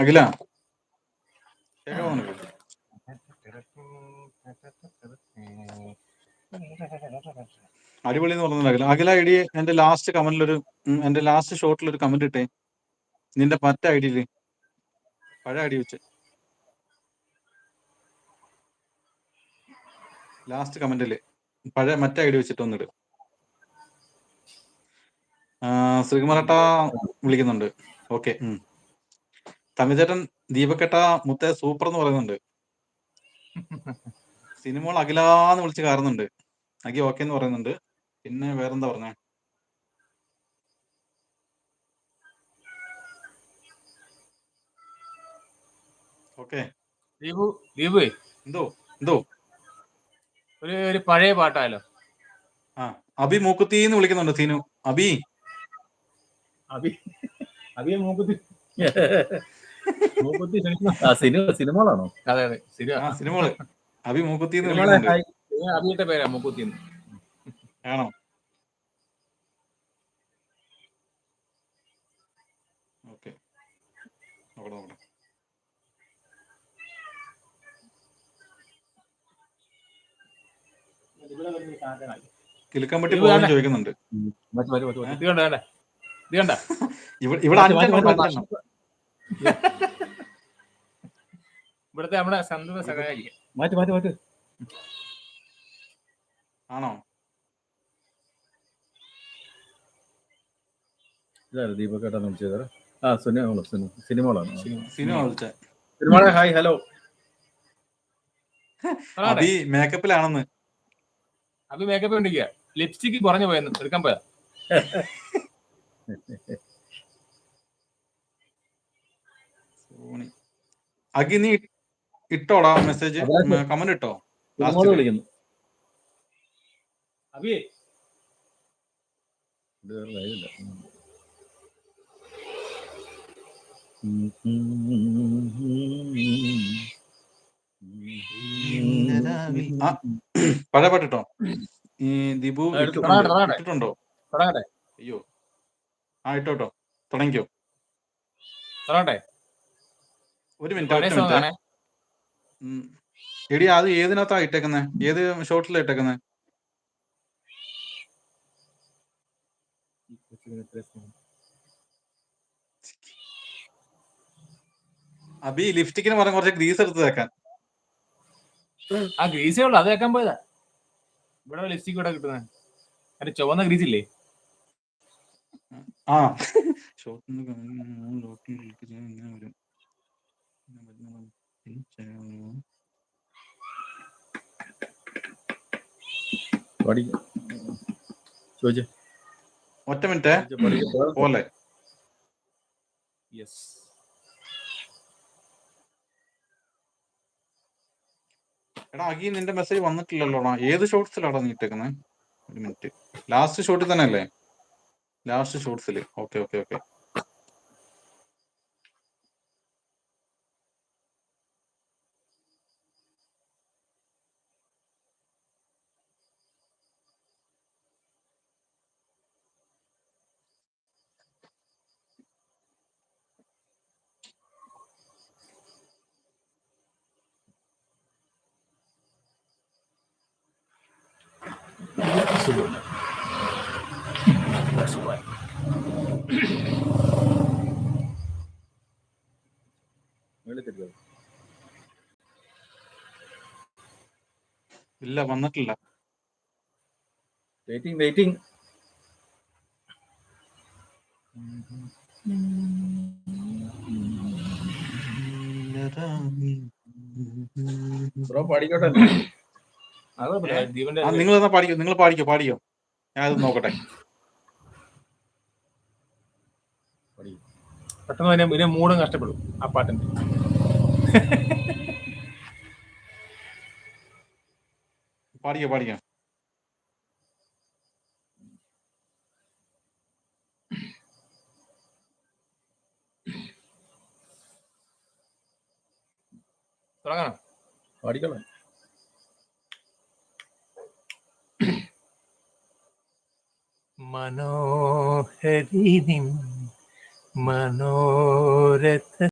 അഖില. അടിപൊളി എന്ന് പറഞ്ഞത് അഖില. അഖില ഐ ഡി എന്റെ ലാസ്റ്റ് കമന്റിലൊരു എന്റെ ലാസ്റ്റ് ഷോട്ടിൽ ഒരു കമന്റ് ഇട്ടേ. നിന്റെ മറ്റേ ഐ ഡിയിൽ പഴയ ഐ ഡി വെച്ച് ലാസ്റ്റ് കമന്റിൽ പഴയ മറ്റേ ഐ ഡി വെച്ചിട്ട് ഒന്നിട്. ശ്രീകുമാരട്ട വിളിക്കുന്നുണ്ട്. ഓക്കെ തമിഴ്ചേട്ടൻ ദീപക്കെട്ട മുത്ത സൂപ്പർ എന്ന് പറയുന്നുണ്ട്. സിനിമകൾ അഖിലാന്ന് വിളിച്ച് കാരണുണ്ട് അഖി ഓക്കെ എന്ന് പറയുന്നുണ്ട്. പിന്നെ വേറെന്താ പറഞ്ഞേ? ഓക്കെ ദീപു ദീപു എന്തോ എന്തോ? ഒരു ഒരു പഴയ പാട്ടാലോ ആ അബി മൂക്കുത്തി എന്ന് വിളിക്കുന്നുണ്ട് സീനു. അബി അഭി അബി മൂക്കുത്തി സിനിമകളാണോ? അതെ അതെ. സിനിമകൾ. മൂക്കുത്തി അഭിയുടെ പേരാ മൂക്കുത്തി. ആണോ? ഓക്കെ. നോക്കട്ടെ നോക്കട്ടെ. കിലുക്കമ്പട്ടി ഇത് പോകാൻ. ചോദിക്കുന്നുണ്ട്. ഇവിടെ ഇവിടുത്തെ നമ്മുടെ സന്തത സഹായി മാറ്റി മാറ്റി മാറ്റി. ആണോ? വിളിച്ചത്. ആ സിനിമ സിനിമകളാണ് സിനിമ വിളിച്ച സിനിമകളെ ഹായ് ഹലോ. അബി മേക്കപ്പിലാണെന്ന്. അഭി മേക്കപ്പ് ഉണ്ടിക്കുക ലിപ്സ്റ്റിക് കുറഞ്ഞു പോയെന്ന്. എടുക്കാൻ പോയാ. അഖി നീ ഇട്ടോടാ മെസ്സേജ് കമന്റ് ഇട്ടോ? വിളിക്കുന്നു. അഭിയെ പഴയ പാട്ട് ഈ ദിബു ആ, ഇട്ടിട്ടുണ്ടോ? അയ്യോ. ആ ഇട്ടോട്ടോ തുടങ്ങിയോ തുടങ്ങിക്കോ. തുടങ്ങട്ടെ ഒരു മിനിറ്റ്. എടി അത് ഏതിനകത്താ ഇട്ടേക്കുന്നത് ഏത് ഷോട്ടിലാ ഇട്ടേക്കുന്നത് അബി ലിഫ്റ്റിക്കിന് പറഞ്ഞ കുറച്ച് ഗ്രീസ് എടുത്ത് തേക്കാൻ ആ ഗ്രീസേ ഉള്ളു. അത് വെക്കാൻ പോയതാ. ഇവിടെ ലിപ്സ്റ്റിക് ഇവിടെ കിട്ടുന്നത് അതിന്റെ ചുവന്ന ഗ്രീസ് ഇല്ലേ? ആ. ഷോട്ടിന് ഇങ്ങനെ വരും. ഒറ്റ മിനിറ്റ്. പോലെ യെസ് എടാ അഗി നിന്റെ മെസ്സേജ് വന്നിട്ടില്ലല്ലോടാ ഏത് ഷോർട്സിലാടാ നീ ഇട്ടേക്കുന്നത് ഒരു മിനിറ്റ് ലാസ്റ്റ് ഷോർട്ടിൽ തന്നെ അല്ലേ ലാസ്റ്റ് ഷോർട്സിൽ ഓക്കെ ഓക്കെ ഓക്കെ ഇല്ല വന്നിട്ടില്ല. വെയിറ്റിംഗ് വെയിറ്റിംഗ് ബ്രോ പാടിക്കോട്ടെ അത് കുഴപ്പമില്ല. ദീപന്റെ ആ നിങ്ങൾ എന്നാ പാടിക്കോ? നിങ്ങൾ പാടിക്കോ? പാടിയോ? ഞാൻ അത് നോക്കട്ടെ പെട്ടെന്ന് തന്നെ ഇതിന്റെ മൂടും കഷ്ടപ്പെടും ആ പാട്ടിന്റെ പാടിക്കോ പാടിക്കോ? തുടങ്ങണം. പാടിക്കോളാം. മനോഹരി നിൻ മനോരഥ